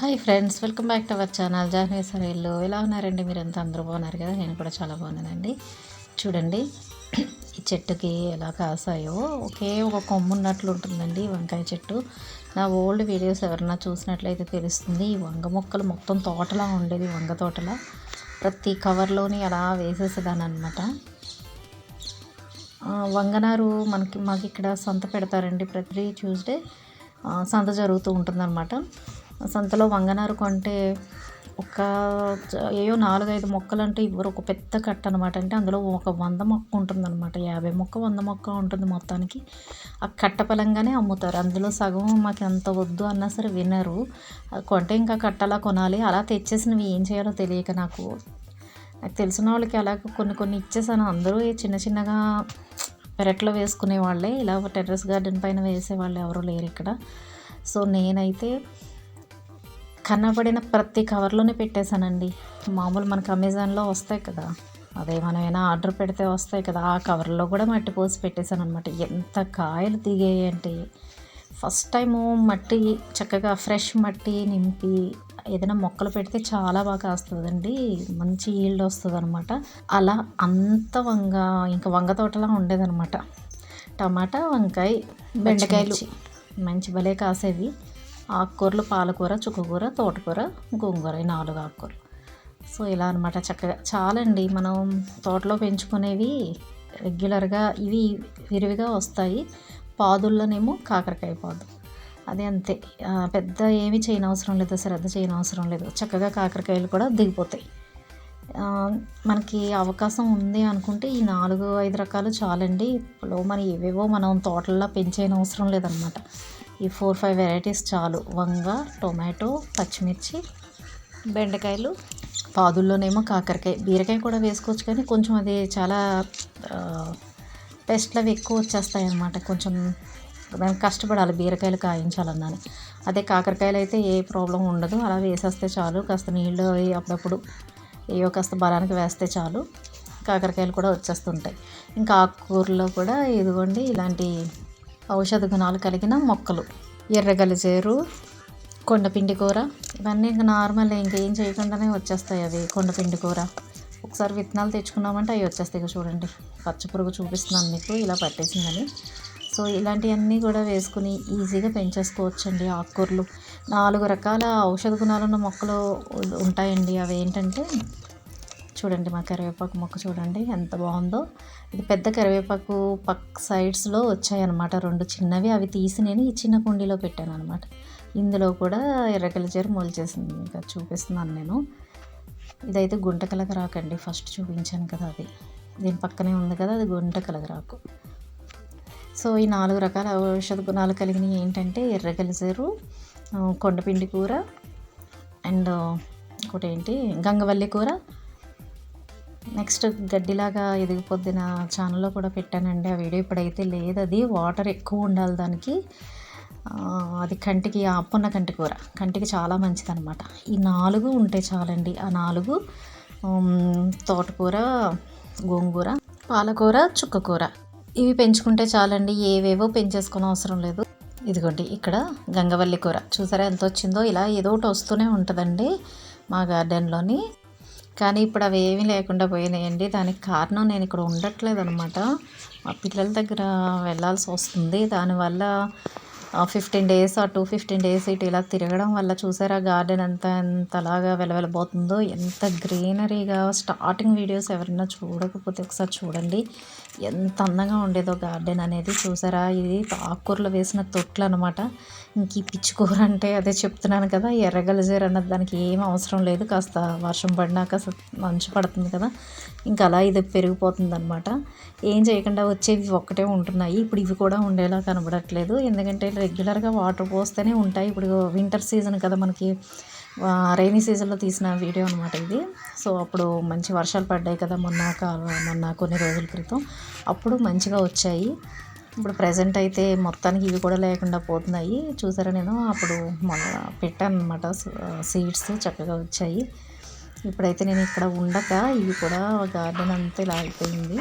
Hi friends welcome back to our channel జాహ్నేశ్వర ఇల్లు ఎలా ఉన్నారండి మీరు ఎంత అందరూ బాగున్నారు కదా? నేను కూడా చాలా బాగున్నానండి. చూడండి ఈ చెట్టుకి ఎలా కాసాయో. ఒకే ఒక కొమ్ము ఉన్నట్లు ఉంటుందండి వంకాయ చెట్టు. నా ఓల్డ్ వీడియోస్ ఎవరన్నా చూసినట్లయితే తెలుస్తుంది ఈ వంగ మొక్కలు మొత్తం తోటలా ఉండేది వంగ తోటలా. ప్రతి కవర్లోని అలా వేసేసేదాన్ని అనమాట వంగనారు మనకి మాకు ఇక్కడ సంత పెడతారండి ప్రతి ట్యూస్డే. సంత జరుగుతూ ఉంటుందన్నమాట. సంతలో వంగనారు కొంటే ఒక ఏయో నాలుగైదు మొక్కలు అంటే ఇవ్వరు. ఒక పెద్ద కట్ట అనమాట అంటే అందులో ఒక వంద మొక్క ఉంటుందన్నమాట. యాభై మొక్క వంద మొక్క ఉంటుంది మొత్తానికి. ఆ కట్ట పలంగానే అమ్ముతారు. అందులో సగం మాకు ఎంత వద్దు అన్నా సరే వినరు. కొంటే ఇంకా కట్టలా కొనాలి. అలా తెచ్చేసినవి ఏం చేయాలో తెలియక నాకు. నాకు తెలిసిన వాళ్ళకి అలాగ కొన్ని కొన్ని ఇచ్చేసాను. అందరూ చిన్న చిన్నగా పెరట్లో వేసుకునే వాళ్ళే ఇలా టెర్రస్ గార్డెన్ పైన వేసేవాళ్ళు ఎవరు లేరు ఇక్కడ. సో నేనైతే కనబడిన ప్రతి కవర్లోనే పెట్టేశానండి. మామూలు మనకు అమెజాన్లో వస్తాయి కదా. అదే మనం ఏమైనా ఆర్డర్ పెడితే వస్తాయి కదా. ఆ కవర్లో కూడా మట్టి పోసి పెట్టేశాను అనమాట ఎంత కాయలు దిగాయి అంటే. ఫస్ట్ టైము మట్టి చక్కగా ఫ్రెష్ మట్టి నింపి ఏదైనా మొక్కలు పెడితే చాలా బాగా వస్తుందండి మంచి ఈల్డ్ వస్తుంది అనమాట అలా అంత వంగ ఇంకా వంగ తోటలా ఉండేదనమాట టమాటా వంకాయ బెండకాయలు మంచి భలే కాసేవి. ఆకుకూరలు పాలకూర చుక్కకూర తోటకూర గోంగూర ఈ నాలుగు ఆకుకూరలు. సో ఇలా అనమాట చక్కగా. చాలండి మనం తోటలో పెంచుకునేవి రెగ్యులర్గా ఇవి విరివిగా వస్తాయి. పాదుల్లోనేమో కాకరకాయ పాదు. అదే అంతే. పెద్ద ఏమి చేయనవసరం లేదు శ్రద్ధ చేయనవసరం లేదు. చక్కగా కాకరకాయలు కూడా దిగిపోతాయి. మనకి అవకాశం ఉంది అనుకుంటే ఈ నాలుగు ఐదు రకాలు చాలండి. ఇప్పుడు మనం ఏవేవో మనం తోటల్లో పెంచేయనవసరం లేదనమాట ఈ ఫోర్ ఫైవ్ వెరైటీస్ చాలు. వంగ టొమాటో పచ్చిమిర్చి బెండకాయలు పాదుల్లోనేమో కాకరకాయ. బీరకాయ కూడా వేసుకోవచ్చు కానీ కొంచెం అది చాలా పెస్ట్లు అవి ఎక్కువ వచ్చేస్తాయి అన్నమాట కొంచెం దానికి కష్టపడాలి బీరకాయలు కాయించాలన్నాను. అదే కాకరకాయలు అయితే ఏ ప్రాబ్లం ఉండదు. అలా వేసేస్తే చాలు. కాస్త నీళ్ళు అప్పుడప్పుడు ఏవో కాస్త బలానికి వేస్తే చాలు. కాకరకాయలు కూడా వచ్చేస్తుంటాయి. ఇంకా ఆకుకూరలో కూడా ఇదిగోండి ఇలాంటి ఔషధ గుణాలు కలిగిన మొక్కలు. ఎర్రగలిజేరు కొండపిండి కూర ఇవన్నీ ఇంకా నార్మల్ ఇంకేం చేయకుండానే వచ్చేస్తాయి అవి కొండపిండి కూర. ఒకసారి విత్తనాలు తెచ్చుకున్నామంటే అవి వచ్చేస్తాయి చూడండి. పచ్చపురుగు చూపిస్తున్నాను మీకు ఇలా పట్టేసిందని. సో ఇలాంటివన్నీ కూడా వేసుకుని ఈజీగా పెంచేసుకోవచ్చండి ఆకుకూరలు. నాలుగు రకాల ఔషధ గుణాలున్న మొక్కలు ఉంటాయండి. అవి ఏంటంటే చూడండి మా కరివేపాకు మొక్క చూడండి ఎంత బాగుందో. ఇది పెద్ద కరివేపాకు పక్క సైడ్స్లో వచ్చాయన్నమాట. రెండు చిన్నవి అవి తీసి నేను ఈ చిన్న కుండీలో పెట్టాను అనమాట ఇందులో కూడా ఎర్రకలిచేరు మొలిచేసింది. ఇంకా చూపిస్తున్నాను నేను. ఇదైతే గుంట అండి. ఫస్ట్ చూపించాను కదా అది. దీని పక్కనే ఉంది కదా అది గుంట కలగరాకు సో ఈ నాలుగు రకాల ఔషధ గుణాలు కలిగినవి ఏంటంటే ఎర్రగలిసేరు కొండపిండి కూర అండ్ ఇంకోటి ఏంటి గంగవల్లి కూర నెక్స్ట్ గడ్డిలాగా ఎదిగిపోద్దిన ఛానల్లో కూడా పెట్టానండి. ఆ వీడియో ఇప్పుడైతే లేదు. అది వాటర్ ఎక్కువ ఉండాలి దానికి. అది కంటికి అప్పున్న కంటి కూర. కంటికి చాలా మంచిది అనమాట ఈ నాలుగు ఉంటే చాలండి. ఆ నాలుగు తోటకూర గోంగూర పాలకూర చుక్కకూర. ఇవి పెంచుకుంటే చాలండి. ఏవేవో పెంచేసుకున్న అవసరం లేదు. ఇదిగోండి ఇక్కడ గంగవల్లి కూర. చూసారా ఎంత వచ్చిందో ఇలా ఏదో ఒకటి వస్తూనే ఉంటుందండి మా గార్డెన్లోని. కానీ ఇప్పుడు అవి ఏమీ లేకుండా పోయినాయండి. దానికి కారణం నేను ఇక్కడ ఉండట్లేదు అనమాట మా పిల్లల దగ్గర వెళ్ళాల్సి వస్తుంది. దానివల్ల ఫిఫ్టీన్ డేస్ ఆ టూ ఫిఫ్టీన్ డేస్ ఇటు ఇలా తిరగడం వల్ల చూసారా గార్డెన్ అంతా ఎంతలాగా వెలవెలబోతుందో? ఎంత గ్రీనరీగా స్టార్టింగ్ వీడియోస్ ఎవరైనా చూడకపోతే ఒకసారి చూడండి. ఎంత అందంగా ఉండేదో గార్డెన్ అనేది చూసారా? ఇది ఆకుకూరలు వేసిన తొట్లు అనమాట ఇంక ఈ అంటే అదే చెప్తున్నాను కదా ఎర్రగలజేరు అన్నది దానికి ఏం అవసరం లేదు. కాస్త వర్షం పడినాక మంచు పడుతుంది కదా. ఇంకా అలా ఇది పెరిగిపోతుంది అనమాట ఏం చేయకుండా వచ్చేవి ఒక్కటే ఉంటున్నాయి. ఇప్పుడు ఇవి కూడా ఉండేలా కనబడట్లేదు. ఎందుకంటే రెగ్యులర్గా వాటర్ పోస్తూనే ఉంటాయి. ఇప్పుడు వింటర్ సీజన్ కదా మనకి. రైనీ సీజన్లో తీసిన వీడియో అనమాట ఇది. సో అప్పుడు మంచి వర్షాలు పడ్డాయి కదా మొన్న మొన్న కొన్ని రోజుల క్రితం. అప్పుడు మంచిగా వచ్చాయి. ఇప్పుడు ప్రజెంట్ అయితే మొత్తానికి ఇవి కూడా లేకుండా పోతున్నాయి. చూసారా నేను? అప్పుడు మొన్న పెట్టాను అనమాట సీడ్స్ చక్కగా వచ్చాయి. ఇప్పుడైతే నేను ఇక్కడ ఉండక ఇవి కూడా గార్డెన్ అంతా ఇలా అయిపోయింది.